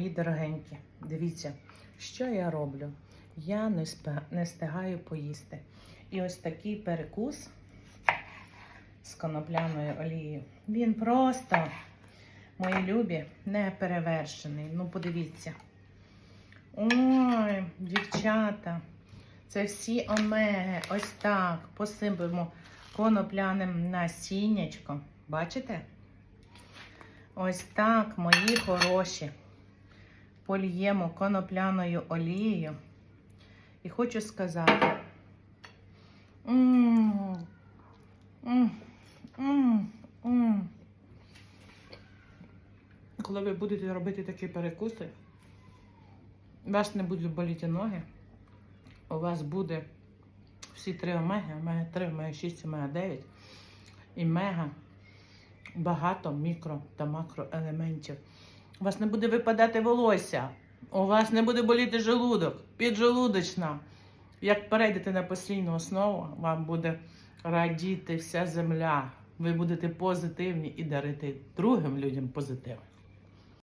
Мої дорогенькі, дивіться, що я роблю. Я не, не встигаю поїсти. І ось такий перекус з конопляною олією. Він просто, мої любі, не перевершений. Ну, подивіться. Ой, дівчата, це всі омеги. Ось так. Посипемо конопляним насіннячком. Бачите? Ось так, мої хороші. Польємо конопляною олією. І хочу сказати. м Коли ви будете робити такі перекуси, у вас не будуть боліти ноги. У вас буде всі три омеги, омега 3, омега 6, омега 9 і мега багато мікро та макроелементів. У вас не буде випадати волосся, у вас не буде боліти желудок, піджелудочна. Як перейдете на постійну основу, вам буде радіти вся земля. Ви будете позитивні і дарити другим людям позитив.